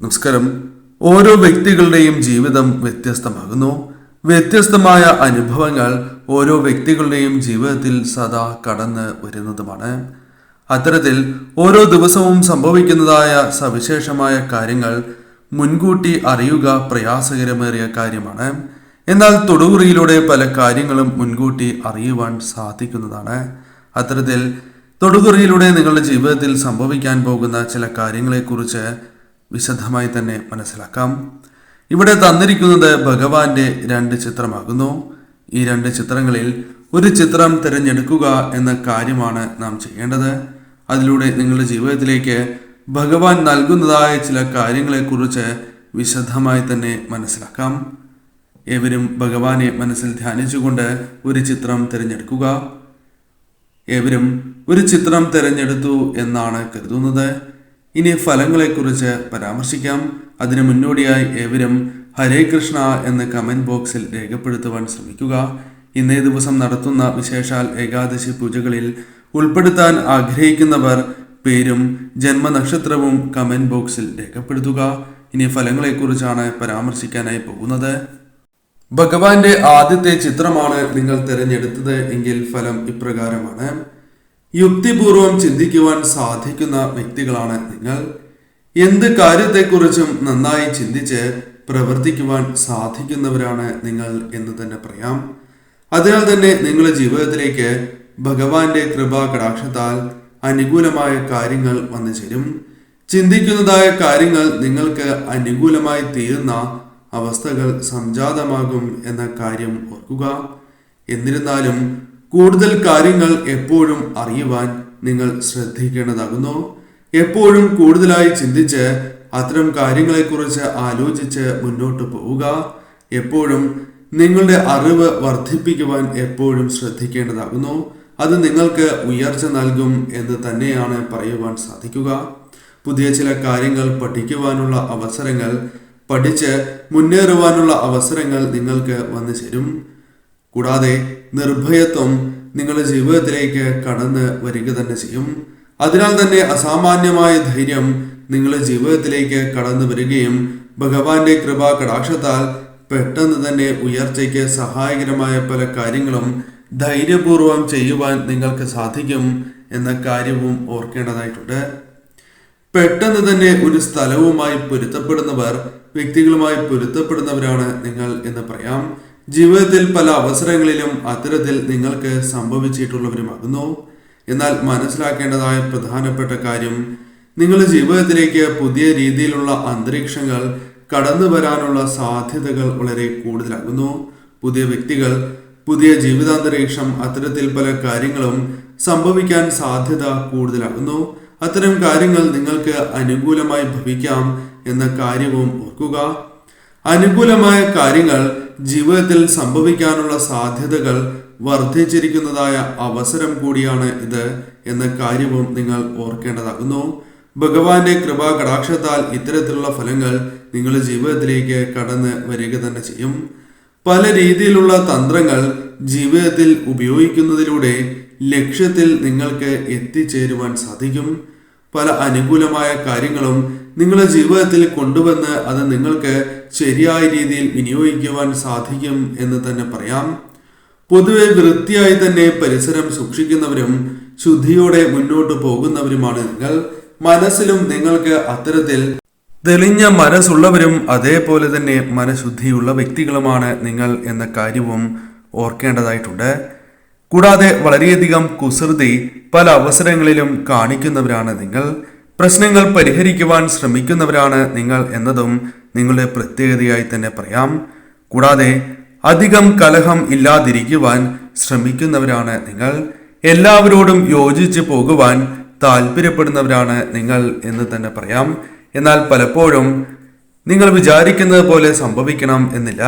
നമസ്കാരം. ഓരോ വ്യക്തികളുടെയും ജീവിതം വ്യത്യസ്തമാകുന്നു. വ്യത്യസ്തമായ അനുഭവങ്ങൾ ഓരോ വ്യക്തികളുടെയും ജീവിതത്തിൽ സദാ കടന്ന് വരുന്നതുമാണ്. അത്തരത്തിൽ ഓരോ ദിവസവും സംഭവിക്കുന്നതായ സവിശേഷമായ കാര്യങ്ങൾ മുൻകൂട്ടി അറിയുക പ്രയാസകരമേറിയ കാര്യമാണ്. എന്നാൽ തൊടുകുറിയിലൂടെ പല കാര്യങ്ങളും മുൻകൂട്ടി അറിയുവാൻ സാധിക്കുന്നതാണ്. അത്തരത്തിൽ തൊടുകുറിയിലൂടെ നിങ്ങളുടെ ജീവിതത്തിൽ സംഭവിക്കാൻ പോകുന്ന ചില കാര്യങ്ങളെക്കുറിച്ച് വിശദമായി തന്നെ മനസ്സിലാക്കാം. ഇവിടെ തന്നിരിക്കുന്നത് ഭഗവാന്റെ രണ്ട് ചിത്രമാകുന്നു. ഈ രണ്ട് ചിത്രങ്ങളിൽ ഒരു ചിത്രം തിരഞ്ഞെടുക്കുക എന്ന കാര്യമാണ് നാം ചെയ്യേണ്ടത്. അതിലൂടെ നിങ്ങളുടെ ജീവിതത്തിലേക്ക് ഭഗവാൻ നൽകുന്നതായ ചില കാര്യങ്ങളെക്കുറിച്ച് വിശദമായി തന്നെ മനസ്സിലാക്കാം. ഏവരും ഭഗവാനെ മനസ്സിൽ ധ്യാനിച്ചുകൊണ്ട് ഒരു ചിത്രം തിരഞ്ഞെടുക്കുക. ഏവരും ഒരു ചിത്രം തിരഞ്ഞെടുത്തു എന്നാണ് കരുതുന്നത്. ഇനി ഫലങ്ങളെക്കുറിച്ച് പരാമർശിക്കാം. അതിനു മുന്നോടിയായി ഏവരും ഹരേ കൃഷ്ണ എന്ന് കമന്റ് ബോക്സിൽ രേഖപ്പെടുത്തുവാൻ ശ്രമിക്കുക. ഇന്നേ ദിവസം നടത്തുന്ന വിശേഷാൽ ഏകാദശി പൂജകളിൽ ഉൾപ്പെടുത്താൻ ആഗ്രഹിക്കുന്നവർ പേരും ജന്മനക്ഷത്രവും കമന്റ് ബോക്സിൽ രേഖപ്പെടുത്തുക. ഇനി ഫലങ്ങളെക്കുറിച്ചാണ് പരാമർശിക്കാനായി പോകുന്നത്. ഭഗവാന്റെ ആദ്യത്തെ ചിത്രമാണ് നിങ്ങൾ തിരഞ്ഞെടുത്തത് എങ്കിൽ ഫലം ഇപ്രകാരമാണ്. യുക്തിപൂർവം ചിന്തിക്കുവാൻ സാധിക്കുന്ന വ്യക്തികളാണ് നിങ്ങൾ. എന്ത് കാര്യത്തെക്കുറിച്ചും നന്നായി ചിന്തിച്ച് പ്രവർത്തിക്കുവാൻ സാധിക്കുന്നവരാണ് നിങ്ങൾ എന്ന് തന്നെ പറയാം. അതിനാൽ തന്നെ നിങ്ങളുടെ ജീവിതത്തിലേക്ക് ഭഗവാന്റെ കൃപാ കടാക്ഷത്താൽ അനുകൂലമായ കാര്യങ്ങൾ വന്നു ചേരും. ചിന്തിക്കുന്നതായ കാര്യങ്ങൾ നിങ്ങൾക്ക് അനുകൂലമായി തീരുന്ന അവസ്ഥകൾ സംജാതമാകും എന്ന കാര്യം ഓർക്കുക. എന്നിരുന്നാലും കൂടുതൽ കാര്യങ്ങൾ എപ്പോഴും അറിയുവാൻ നിങ്ങൾ ശ്രദ്ധിക്കേണ്ടതാകുന്നു. എപ്പോഴും കൂടുതലായി ചിന്തിച്ച് അത്തരം കാര്യങ്ങളെക്കുറിച്ച് ആലോചിച്ച് മുന്നോട്ട് പോവുക. എപ്പോഴും നിങ്ങളുടെ അറിവ് വർദ്ധിപ്പിക്കുവാൻ എപ്പോഴും ശ്രദ്ധിക്കേണ്ടതാകുന്നു. അത് നിങ്ങൾക്ക് ഉയർച്ച നൽകും എന്ന് തന്നെയാണ് പറയുവാൻ സാധിക്കുക. പുതിയ ചില കാര്യങ്ങൾ പഠിക്കുവാനുള്ള അവസരങ്ങൾ പഠിച്ച് മുന്നേറുവാനുള്ള അവസരങ്ങൾ നിങ്ങൾക്ക് വന്നു ചേരും കൂടാതെ നിർഭയത്വം നിങ്ങളുടെ ജീവിതത്തിലേക്ക് കടന്ന് വരിക തന്നെ ചെയ്യും. അതിനാൽ തന്നെ അസാമാന്യമായ ധൈര്യം നിങ്ങളുടെ ജീവിതത്തിലേക്ക് കടന്നു വരികയും ഭഗവാന്റെ കൃപ കടാക്ഷത്താൽ പെട്ടെന്ന് തന്നെ ഉയർച്ചയ്ക്ക് സഹായകരമായ പല കാര്യങ്ങളും ധൈര്യപൂർവം ചെയ്യുവാൻ നിങ്ങൾക്ക് സാധിക്കും എന്ന കാര്യവും ഓർക്കേണ്ടതായിട്ടുണ്ട്. പെട്ടെന്ന് തന്നെ ഒരു സ്ഥലവുമായി പൊരുത്തപ്പെടുന്നവർ വ്യക്തികളുമായി പൊരുത്തപ്പെടുന്നവരാണ് നിങ്ങൾ എന്ന് പറയാം. ജീവിതത്തിൽ പല അവസരങ്ങളിലും അത്തരത്തിൽ നിങ്ങൾക്ക് സംഭവിച്ചിട്ടുള്ളവരുമാകുന്നു. എന്നാൽ മനസ്സിലാക്കേണ്ടതായ പ്രധാനപ്പെട്ട കാര്യം നിങ്ങളുടെ ജീവിതത്തിലേക്ക് പുതിയ രീതിയിലുള്ള അന്തരീക്ഷങ്ങൾ കടന്നു വരാനുള്ള സാധ്യതകൾ വളരെ കൂടുതലാകുന്നു. പുതിയ വ്യക്തികൾ പുതിയ ജീവിതാന്തരീക്ഷം അത്തരത്തിൽ പല കാര്യങ്ങളും സംഭവിക്കാൻ സാധ്യത കൂടുതലാകുന്നു. അത്തരം കാര്യങ്ങൾ നിങ്ങൾക്ക് അനുകൂലമായി ഭവിക്കാം എന്ന കാര്യവും ഓർക്കുക. അനുകൂലമായ കാര്യങ്ങൾ ജീവിതത്തിൽ സംഭവിക്കാനുള്ള സാധ്യതകൾ വർദ്ധിച്ചിരിക്കുന്നതായ അവസരം കൂടിയാണ് ഇത് എന്ന കാര്യവും നിങ്ങൾ ഓർക്കേണ്ടതാകുന്നു. ഭഗവാന്റെ കൃപാ കടാക്ഷത്താൽ ഇത്തരത്തിലുള്ള ഫലങ്ങൾ നിങ്ങളുടെ ജീവിതത്തിലേക്ക് കടന്ന് വരിക തന്നെ ചെയ്യും. പല രീതിയിലുള്ള തന്ത്രങ്ങൾ ജീവിതത്തിൽ ഉപയോഗിക്കുന്നതിലൂടെ ലക്ഷ്യത്തിൽ നിങ്ങൾക്ക് എത്തിച്ചേരുവാൻ സാധിക്കും. പല അനുകൂലമായ കാര്യങ്ങളും നിങ്ങളുടെ ജീവിതത്തിൽ കൊണ്ടുവന്ന് അത് നിങ്ങൾക്ക് ശരിയായ രീതിയിൽ വിനിയോഗിക്കുവാൻ സാധിക്കും എന്ന് തന്നെ പറയാം. പൊതുവെ വൃത്തിയായി തന്നെ പരിസരം സൂക്ഷിക്കുന്നവരും ശുദ്ധിയോടെ മുന്നോട്ട് പോകുന്നവരുമാണ് നിങ്ങൾ. മനസ്സിലും നിങ്ങൾക്ക് അത്തരത്തിൽ തെളിഞ്ഞ മനസ്സുള്ളവരും അതേപോലെ തന്നെ മനഃശുദ്ധിയുള്ള വ്യക്തികളുമാണ് നിങ്ങൾ എന്ന കാര്യവും ഓർക്കേണ്ടതായിട്ടുണ്ട്. കൂടാതെ വളരെയധികം കുസൃതി പല അവസരങ്ങളിലും കാണിക്കുന്നവരാണ് നിങ്ങൾ. പ്രശ്നങ്ങൾ പരിഹരിക്കുവാൻ ശ്രമിക്കുന്നവരാണ് നിങ്ങൾ എന്നതും നിങ്ങളുടെ പ്രത്യേകതയായി തന്നെ പറയാം. കൂടാതെ അധികം കലഹം ഇല്ലാതിരിക്കുവാൻ ശ്രമിക്കുന്നവരാണ് നിങ്ങൾ. എല്ലാവരോടും യോജിച്ച് പോകുവാൻ താല്പര്യപ്പെടുന്നവരാണ് നിങ്ങൾ എന്ന് തന്നെ പറയാം. എന്നാൽ പലപ്പോഴും നിങ്ങൾ വിചാരിക്കുന്നത് പോലെ സംഭവിക്കണം എന്നില്ല.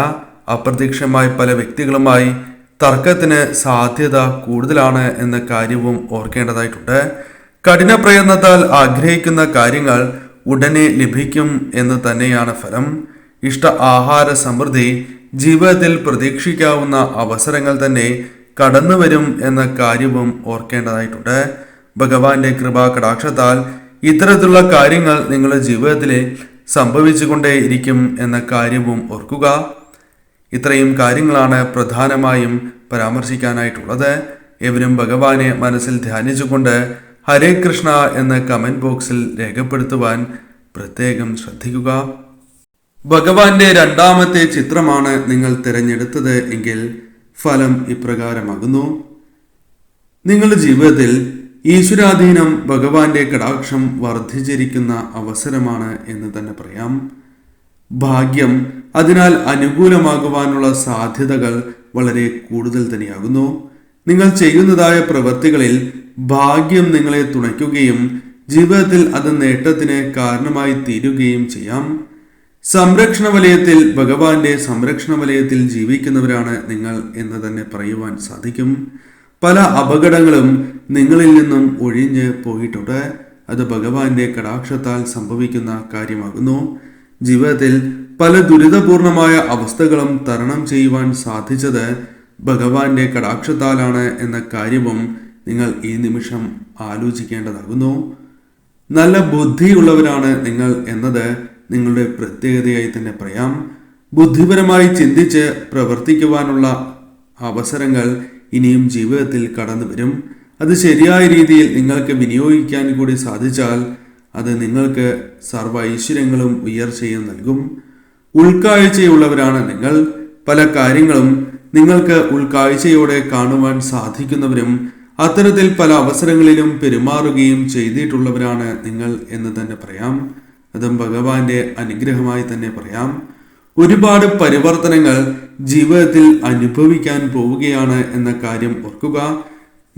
അപ്രത്യക്ഷമായി പല വ്യക്തികളുമായി തർക്കത്തിന് സാധ്യത കൂടുതലാണ് എന്ന കാര്യവും ഓർക്കേണ്ടതായിട്ടുണ്ട്. കഠിന പ്രയത്നത്താൽ ആഗ്രഹിക്കുന്ന കാര്യങ്ങൾ ഉടനെ ലഭിക്കും എന്ന് തന്നെയാണ് ഫലം. ഇഷ്ട ആഹാര സമൃദ്ധി ജീവിതത്തിൽ പ്രതീക്ഷിക്കാവുന്ന അവസരങ്ങൾ തന്നെ കടന്നുവരും എന്ന കാര്യവും ഓർക്കേണ്ടതായിട്ടുണ്ട്. ഭഗവാന്റെ കൃപാ കടാക്ഷത്താൽ ഇത്തരത്തിലുള്ള കാര്യങ്ങൾ നിങ്ങളുടെ ജീവിതത്തിലെ സംഭവിച്ചുകൊണ്ടേയിരിക്കും എന്ന കാര്യവും ഓർക്കുക. ഇത്രയും കാര്യങ്ങളാണ് പ്രധാനമായും പരാമർശിക്കാനായിട്ടുള്ളത്. എവരും ഭഗവാനെ മനസ്സിൽ ധ്യാനിച്ചുകൊണ്ട് ഹരേ കൃഷ്ണ എന്ന് കമന്റ് ബോക്സിൽ രേഖപ്പെടുത്തുവാൻ പ്രത്യേകം ശ്രദ്ധിക്കുക. ഭഗവാന്റെ രണ്ടാമത്തെ ചിത്രമാണ് നിങ്ങൾ തിരഞ്ഞെടുത്തത് എങ്കിൽ ഫലം ഇപ്രകാരമാകുന്നു. നിങ്ങളുടെ ജീവിതത്തിൽ ഈശ്വരാധീനം ഭഗവാന്റെ കടാക്ഷം വർദ്ധിച്ചിരിക്കുന്ന അവസരമാണ് എന്ന് തന്നെ പറയാം. ഭാഗ്യം അതിനാൽ അനുകൂലമാകുവാനുള്ള സാധ്യതകൾ വളരെ കൂടുതൽ തന്നെയാകുന്നു. നിങ്ങൾ ചെയ്യുന്നതായ പ്രവൃത്തികളിൽ ഭാഗ്യം നിങ്ങളെ തുണയ്ക്കുകയും ജീവിതത്തിൽ അത് നേട്ടത്തിന് കാരണമായി തീരുകയും ചെയ്യാം. സംരക്ഷണ വലയത്തിൽ ഭഗവാന്റെ സംരക്ഷണ വലയത്തിൽ ജീവിക്കുന്നവരാണ് നിങ്ങൾ എന്ന് തന്നെ പറയുവാൻ സാധിക്കും. പല അപകടങ്ങളും നിങ്ങളിൽ നിന്നും ഒഴിഞ്ഞ് പോയിട്ടുണ്ട്. അത് ഭഗവാന്റെ കടാക്ഷത്താൽ സംഭവിക്കുന്ന കാര്യമാകുന്നു. ജീവിതത്തിൽ പല ദുരിതപൂർണമായ അവസ്ഥകളും തരണം ചെയ്യുവാൻ സാധിച്ചത് ഭഗവാന്റെ കടാക്ഷത്താലാണ് എന്ന കാര്യവും നിങ്ങൾ ഈ നിമിഷം ആലോചിക്കേണ്ടതാകുന്നു. നല്ല ബുദ്ധിയുള്ളവരാണ് നിങ്ങൾ എന്നത് നിങ്ങളുടെ പ്രത്യേകതയായി തന്നെ പറയാം. ബുദ്ധിപരമായി ചിന്തിച്ച് പ്രവർത്തിക്കുവാനുള്ള അവസരങ്ങൾ ഇനിയും ജീവിതത്തിൽ കടന്നു വരും. അത് ശരിയായ രീതിയിൽ നിങ്ങൾക്ക് വിനിയോഗിക്കാൻ കൂടി സാധിച്ചാൽ അത് നിങ്ങൾക്ക് സർവ ഐശ്വര്യങ്ങളും ഉയർച്ചയും നൽകും. ഉൾക്കാഴ്ചയുള്ളവരാണ് നിങ്ങൾ. പല കാര്യങ്ങളും നിങ്ങൾക്ക് ഉൾക്കാഴ്ചയോടെ കാണുവാൻ സാധിക്കുന്നവരും അത്തരത്തിൽ പല അവസരങ്ങളിലും പെരുമാറുകയും ചെയ്തിട്ടുള്ളവരാണ് നിങ്ങൾ എന്ന് തന്നെ പറയാം. അതും ഭഗവാന്റെ അനുഗ്രഹമായി തന്നെ പറയാം. ഒരുപാട് പരിവർത്തനങ്ങൾ ജീവിതത്തിൽ അനുഭവിക്കാൻ പോവുകയാണ് എന്ന കാര്യം ഓർക്കുക.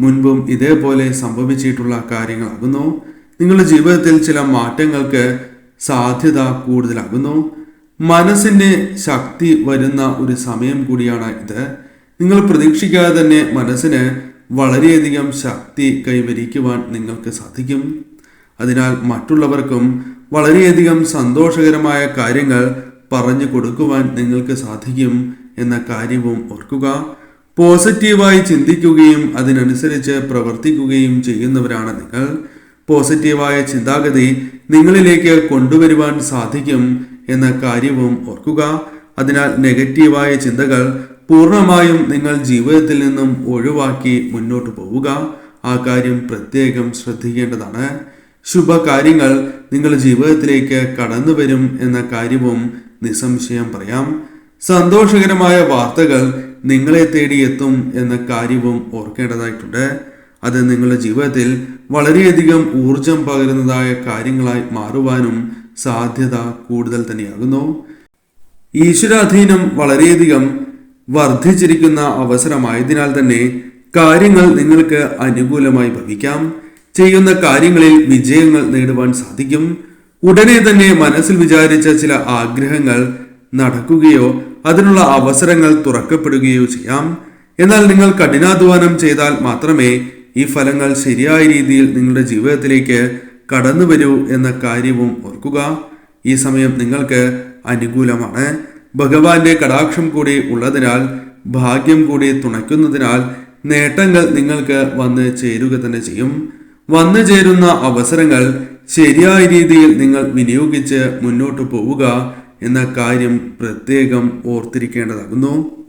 മുൻപും ഇതേപോലെ സംഭവിച്ചിട്ടുള്ള കാര്യങ്ങളാകുന്നു. നിങ്ങളുടെ ജീവിതത്തിൽ ചില മാറ്റങ്ങൾക്ക് സാധ്യത കൂടുതലാകുന്നു. മനസ്സിന്റെ ശക്തി വരുന്ന ഒരു സമയം കൂടിയാണ് ഇത്. നിങ്ങൾ പ്രതീക്ഷിക്കാതെ തന്നെ മനസ്സിന് വളരെയധികം ശക്തി കൈവരിക്കുവാൻ നിങ്ങൾക്ക് സാധിക്കും. അതിനാൽ മറ്റുള്ളവർക്കും വളരെയധികം സന്തോഷകരമായ കാര്യങ്ങൾ പറഞ്ഞു കൊടുക്കുവാൻ നിങ്ങൾക്ക് സാധിക്കും എന്ന കാര്യവും ഓർക്കുക. പോസിറ്റീവായി ചിന്തിക്കുകയും അതിനനുസരിച്ച് പ്രവർത്തിക്കുകയും ചെയ്യുന്നവരാണ് നിങ്ങൾ. പോസിറ്റീവായ ചിന്താഗതി നിങ്ങളിലേക്ക് കൊണ്ടുവരുവാൻ സാധിക്കും എന്ന കാര്യവും ഓർക്കുക. അതിനാൽ നെഗറ്റീവായ ചിന്തകൾ പൂർണമായും നിങ്ങൾ ജീവിതത്തിൽ നിന്നും ഒഴിവാക്കി മുന്നോട്ട് പോവുക. ആ കാര്യം പ്രത്യേകം ശ്രദ്ധിക്കേണ്ടതാണ്. ശുഭകാര്യങ്ങൾ നിങ്ങളുടെ ജീവിതത്തിലേക്ക് കടന്നു വരും എന്ന കാര്യവും നിസ്സംശയം പറയാം. സന്തോഷകരമായ വാർത്തകൾ നിങ്ങളെ തേടി എത്തും എന്ന കാര്യവും ഓർക്കേണ്ടതായിട്ടുണ്ട്. അത് നിങ്ങളുടെ ജീവിതത്തിൽ വളരെയധികം ഊർജം പകരുന്നതായ കാര്യങ്ങളായി മാറുവാനും സാധ്യത കൂടുതൽ തന്നെയാകുന്നു. ഈശ്വരാധീനം വളരെയധികം വർദ്ധിച്ചിരിക്കുന്ന അവസരമായതിനാൽ തന്നെ കാര്യങ്ങൾ നിങ്ങൾക്ക് അനുകൂലമായി ഭവിക്കാം. ചെയ്യുന്ന കാര്യങ്ങളിൽ വിജയങ്ങൾ നേടുവാൻ സാധിക്കും. ഉടനെ തന്നെ മനസ്സിൽ വിചാരിച്ച ചില ആഗ്രഹങ്ങൾ നടക്കുകയോ അതിനുള്ള അവസരങ്ങൾ തുറക്കപ്പെടുകയോ ചെയ്യാം. എന്നാൽ നിങ്ങൾ കഠിനാധ്വാനം ചെയ്താൽ മാത്രമേ ഈ ഫലങ്ങൾ ശരിയായ രീതിയിൽ നിങ്ങളുടെ ജീവിതത്തിലേക്ക് കടന്നു വരൂ എന്ന കാര്യവും ഓർക്കുക. ഈ സമയം നിങ്ങൾക്ക് അനുകൂലമാണ്. ഭഗവാന്റെ കടാക്ഷം കൂടി ഉള്ളതിനാൽ ഭാഗ്യം കൂടി തുണയ്ക്കുന്നതിനാൽ നേട്ടങ്ങൾ നിങ്ങൾക്ക് വന്ന് ചേരുക തന്നെ ചെയ്യും. വന്നു ചേരുന്ന അവസരങ്ങൾ ശരിയായ രീതിയിൽ നിങ്ങൾ വിനിയോഗിച്ച് മുന്നോട്ട് പോവുക എന്ന കാര്യം പ്രത്യേകം ഓർത്തിരിക്കേണ്ടതാകുന്നു.